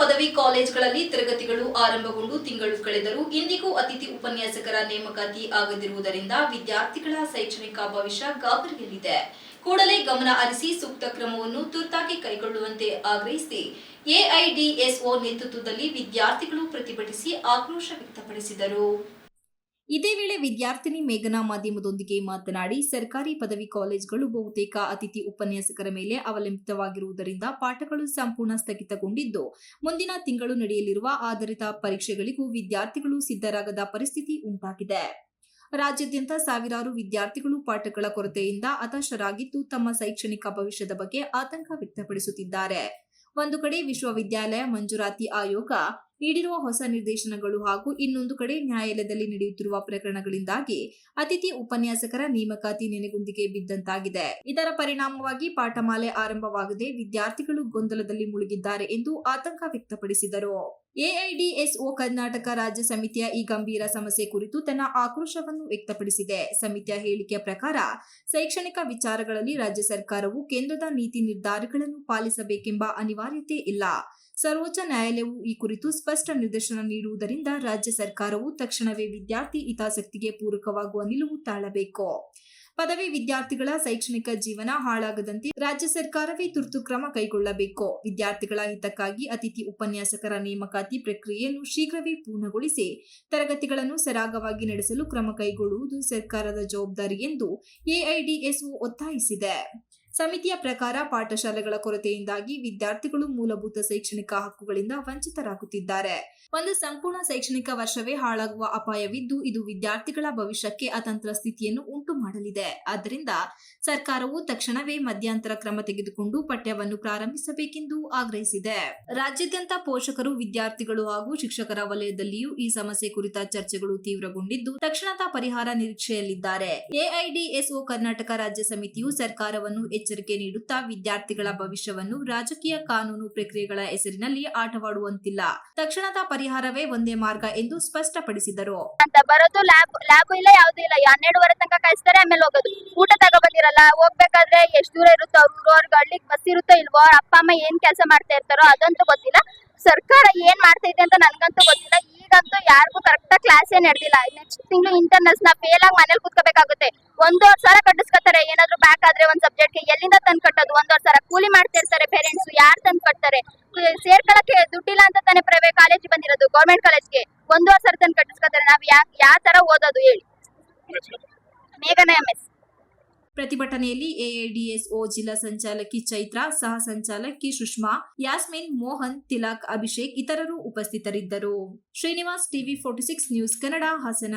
ಪದವಿ ಕಾಲೇಜುಗಳಲ್ಲಿ ತರಗತಿಗಳು ಆರಂಭಗೊಂಡು ತಿಂಗಳು ಕಳೆದರೂ ಇಂದಿಗೂ ಅತಿಥಿ ಉಪನ್ಯಾಸಕರ ನೇಮಕಾತಿ ಆಗದಿರುವುದರಿಂದ ವಿದ್ಯಾರ್ಥಿಗಳ ಶೈಕ್ಷಣಿಕ ಭವಿಷ್ಯ ಗಾಬರಿಯಲ್ಲಿದೆ. ಕೂಡಲೇ ಗಮನ ಹರಿಸಿ ಸೂಕ್ತ ಕ್ರಮವನ್ನು ತುರ್ತಾಗಿ ಕೈಗೊಳ್ಳುವಂತೆ ಆಗ್ರಹಿಸಿ ಎಐಡಿಎಸ್ಒ ನೇತೃತ್ವದಲ್ಲಿ ವಿದ್ಯಾರ್ಥಿಗಳು ಪ್ರತಿಭಟಿಸಿ ಆಕ್ರೋಶ ವ್ಯಕ್ತಪಡಿಸಿದರು. ಇದೇ ವೇಳೆ ವಿದ್ಯಾರ್ಥಿನಿ ಮೇಘನಾ ಮಾಧ್ಯಮದೊಂದಿಗೆ ಮಾತನಾಡಿ, ಸರ್ಕಾರಿ ಪದವಿ ಕಾಲೇಜುಗಳು ಬಹುತೇಕ ಅತಿಥಿ ಉಪನ್ಯಾಸಕರ ಮೇಲೆ ಅವಲಂಬಿತವಾಗಿರುವುದರಿಂದ ಪಾಠಗಳು ಸಂಪೂರ್ಣ ಸ್ಥಗಿತಗೊಂಡಿದ್ದು, ಮುಂದಿನ ತಿಂಗಳು ನಡೆಯಲಿರುವ ಆಧಾರಿತ ಪರೀಕ್ಷೆಗಳಿಗೂ ವಿದ್ಯಾರ್ಥಿಗಳು ಸಿದ್ಧರಾಗದ ಪರಿಸ್ಥಿತಿ ಉಂಟಾಗಿದೆ. ರಾಜ್ಯಾದ್ಯಂತ ಸಾವಿರಾರು ವಿದ್ಯಾರ್ಥಿಗಳು ಪಾಠಗಳ ಕೊರತೆಯಿಂದ ಹತಾಶರಾಗಿದ್ದು, ತಮ್ಮ ಶೈಕ್ಷಣಿಕ ಭವಿಷ್ಯದ ಬಗ್ಗೆ ಆತಂಕ ವ್ಯಕ್ತಪಡಿಸುತ್ತಿದ್ದಾರೆ. ಒಂದು ಕಡೆ ವಿಶ್ವವಿದ್ಯಾಲಯ ಮಂಜೂರಾತಿ ಆಯೋಗ ನೀಡಿರುವ ಹೊಸ ನಿರ್ದೇಶನಗಳು ಹಾಗೂ ಇನ್ನೊಂದು ಕಡೆ ನ್ಯಾಯಾಲಯದಲ್ಲಿ ನಡೆಯುತ್ತಿರುವ ಪ್ರಕರಣಗಳಿಂದಾಗಿ ಅತಿಥಿ ಉಪನ್ಯಾಸಕರ ನೇಮಕಾತಿ ನೆನೆಗುಂದಿಗೆ ಬಿದ್ದಂತಾಗಿದೆ. ಇದರ ಪರಿಣಾಮವಾಗಿ ಪಾಠಮಾಲೆ ಆರಂಭವಾಗದೆ ವಿದ್ಯಾರ್ಥಿಗಳು ಗೊಂದಲದಲ್ಲಿ ಮುಳುಗಿದ್ದಾರೆ ಎಂದು ಆತಂಕ ವ್ಯಕ್ತಪಡಿಸಿದರು. ಎಐಡಿಎಸ್ಒ ಕರ್ನಾಟಕ ರಾಜ್ಯ ಸಮಿತಿಯ ಈ ಗಂಭೀರ ಸಮಸ್ಯೆ ಕುರಿತು ತನ್ನ ಆಕ್ರೋಶವನ್ನು ವ್ಯಕ್ತಪಡಿಸಿದೆ. ಸಮಿತಿಯ ಹೇಳಿಕೆಯ ಪ್ರಕಾರ, ಶೈಕ್ಷಣಿಕ ವಿಚಾರಗಳಲ್ಲಿ ರಾಜ್ಯ ಸರ್ಕಾರವು ಕೇಂದ್ರದ ನೀತಿ ನಿರ್ಧಾರಗಳನ್ನು ಪಾಲಿಸಬೇಕೆಂಬ ಅನಿವಾರ್ಯತೆ ಇಲ್ಲ. ಸರ್ವೋಚ್ಚ ನ್ಯಾಯಾಲಯವು ಈ ಕುರಿತು ಸ್ಪಷ್ಟ ನಿರ್ದೇಶನ ನೀಡುವುದರಿಂದ ರಾಜ್ಯ ಸರ್ಕಾರವು ತಕ್ಷಣವೇ ವಿದ್ಯಾರ್ಥಿ ಹಿತಾಸಕ್ತಿಗೆ ಪೂರಕವಾಗುವ ನಿಲುವು ತಾಳಬೇಕು. ಪದವಿ ವಿದ್ಯಾರ್ಥಿಗಳ ಶೈಕ್ಷಣಿಕ ಜೀವನ ಹಾಳಾಗದಂತೆ ರಾಜ್ಯ ಸರ್ಕಾರವೇ ತುರ್ತು ಕ್ರಮ ಕೈಗೊಳ್ಳಬೇಕು. ವಿದ್ಯಾರ್ಥಿಗಳ ಹಿತಕ್ಕಾಗಿ ಅತಿಥಿ ಉಪನ್ಯಾಸಕರ ನೇಮಕಾತಿ ಪ್ರಕ್ರಿಯೆಯನ್ನು ಶೀಘ್ರವೇ ಪೂರ್ಣಗೊಳಿಸಿ, ತರಗತಿಗಳನ್ನು ಸರಾಗವಾಗಿ ನಡೆಸಲು ಕ್ರಮ ಕೈಗೊಳ್ಳುವುದು ಸರ್ಕಾರದ ಜವಾಬ್ದಾರಿ ಎಂದು ಎಐಡಿಎಸ್ಒ ಒತ್ತಾಯಿಸಿದೆ. ಸಮಿತಿಯ ಪ್ರಕಾರ ಪಾಠಶಾಲೆಗಳ ಕೊರತೆಯಿಂದಾಗಿ ವಿದ್ಯಾರ್ಥಿಗಳು ಮೂಲಭೂತ ಶೈಕ್ಷಣಿಕ ಹಕ್ಕುಗಳಿಂದ ವಂಚಿತರಾಗುತ್ತಿದ್ದಾರೆ. ಒಂದು ಸಂಪೂರ್ಣ ಶೈಕ್ಷಣಿಕ ವರ್ಷವೇ ಹಾಳಾಗುವ ಅಪಾಯವಿದ್ದು, ಇದು ವಿದ್ಯಾರ್ಥಿಗಳ ಭವಿಷ್ಯಕ್ಕೆ ಅತಂತ್ರ ಸ್ಥಿತಿಯನ್ನು ಉಂಟು ಮಾಡಲಿದೆ ಆದ್ದರಿಂದ ಸರ್ಕಾರವು ತಕ್ಷಣವೇ ಮಧ್ಯಂತರ ಕ್ರಮ ತೆಗೆದುಕೊಂಡು ಪಠ್ಯವನ್ನು ಪ್ರಾರಂಭಿಸಬೇಕೆಂದು ಆಗ್ರಹಿಸಿದೆ. ರಾಜ್ಯಾದ್ಯಂತ ಪೋಷಕರು, ವಿದ್ಯಾರ್ಥಿಗಳು ಹಾಗೂ ಶಿಕ್ಷಕರ ವಲಯದಲ್ಲಿಯೂ ಈ ಸಮಸ್ಯೆ ಕುರಿತ ಚರ್ಚೆಗಳು ತೀವ್ರಗೊಂಡಿದ್ದು, ತಕ್ಷಣದ ಪರಿಹಾರ ನಿರೀಕ್ಷೆಯಲ್ಲಿದ್ದಾರೆ. ಎಐಡಿಎಸ್ಒ ಕರ್ನಾಟಕ ರಾಜ್ಯ ಸಮಿತಿಯು ಸರ್ಕಾರವನ್ನು ಎಚ್ಚರಿಕೆ ನೀಡುತ್ತಾ ವಿದ್ಯಾರ್ಥಿಗಳ ಭವಿಷ್ಯವನ್ನು ರಾಜಕೀಯ ಕಾನೂನು ಪ್ರಕ್ರಿಯೆಗಳ ಹೆಸರಿನಲ್ಲಿ ಆಟವಾಡುವಂತಿಲ್ಲ. ತಕ್ಷಣದ ಪರಿಹಾರವೇ ಒಂದೇ ಮಾರ್ಗ ಎಂದು ಸ್ಪಷ್ಟಪಡಿಸಿದರು. ಅಂತ ಬರೋದು ಲ್ಯಾಬ್ ಲ್ಯಾಬ್ ಇಲ್ಲ, ಯಾವ್ದು ಇಲ್ಲ. ಹನ್ನೆರಡುವರೆ ತನಕ ಕಳಿಸ್ತಾರೆ ಆಮೇಲೆ ಹೋಗೋದು. ಊಟ ತಗೊಬಂದಿರಲ್ಲ, ಹೋಗ್ಬೇಕಾದ್ರೆ ಎಷ್ಟು ದೂರ ಇರುತ್ತೋ ಅವ್ರ ಅವ್ರಿಗೆ ಬಸ್ ಇರುತ್ತೋ ಇಲ್ವೋ, ಅಪ್ಪ, ಅಮ್ಮ ಏನ್ ಕೆಲಸ ಮಾಡ್ತಾ ಇರ್ತಾರೋ ಅದಂತೂ ಗೊತ್ತಿಲ್ಲ. ಸರ್ಕಾರ ಏನ್ ಮಾಡ್ತಾ ಇದೆ ಅಂತ ನನ್ಗಂತೂ ಗೊತ್ತಿಲ್ಲ. ಈಗಂತೂ ಯಾರಿಗೂ ಕರೆಕ್ಟ್ ಏನ್ ನಡೆದಿಲ್ಲ. ನೆಕ್ಸ್ಟ್ ತಿಂಗಳು ಇಂಟರ್ನಲ್ಸ್ನ ಫೇಲ್ ಆಗಿ ಮನೇಲಿ ಕುತ್ಕೋಬೇಕಾಗುತ್ತೆ. ಒಂದೂವರೆ ಸಾವಿರ ಕಟ್ಟಿಸ್ಕೊತಾರೆ. ಏನಾದ್ರು ಬ್ಯಾಕ್ ಆದ್ರೆ ಒಂದ್ ಸಬ್ಜೆಕ್ಟ್ಗೆ ಎಲ್ಲಿಂದ ತಂದು ಕಟ್ಟೋದು? ಒಂದೂವರೆ ಸಾವಿರ ಕೂಲಿ ಮಾಡ್ತಿರ್ತಾರೆ ಪೇರೆಂಟ್ಸ್ ಯಾರು ತಂದು ಕಟ್ತಾರೆ ಸೇರ್ಕೊಳಕ್ಕೆ ದುಡ್ಡಿಲ್ಲ ಅಂತ ತಾನೇ ಪ್ರೈವೇಟ್ ಕಾಲೇಜ್ ಬಂದಿರೋದು ಗೌರ್ಮೆಂಟ್ ಕಾಲೇಜ್ಗೆ ಒಂದೂವರೆ ಸಾವಿರ ತಂದು ಕಟ್ಟಿಸ್ಕೊತಾರೆ. ನಾವ್ ಯಾ ಯಾವ ತರ ಓದೋದು ಹೇಳಿ. ಮೇಘನ ಎಂ ಎಸ್ ಪ್ರತಿಭಟನೆಯಲ್ಲಿ ಎಐಡಿಎಸ್ಒ ಜಿಲ್ಲಾ ಸಂಚಾಲಕಿ ಚೈತ್ರ, ಸಹ ಸಂಚಾಲಕಿ ಸುಷ್ಮಾ, ಯಾಸ್ಮಿನ್, ಮೋಹನ್, ತಿಲಕ್, ಅಭಿಷೇಕ್ ಇತರರು ಉಪಸ್ಥಿತರಿದ್ದರು. Srinivas TV forty six news Kannada Hassan.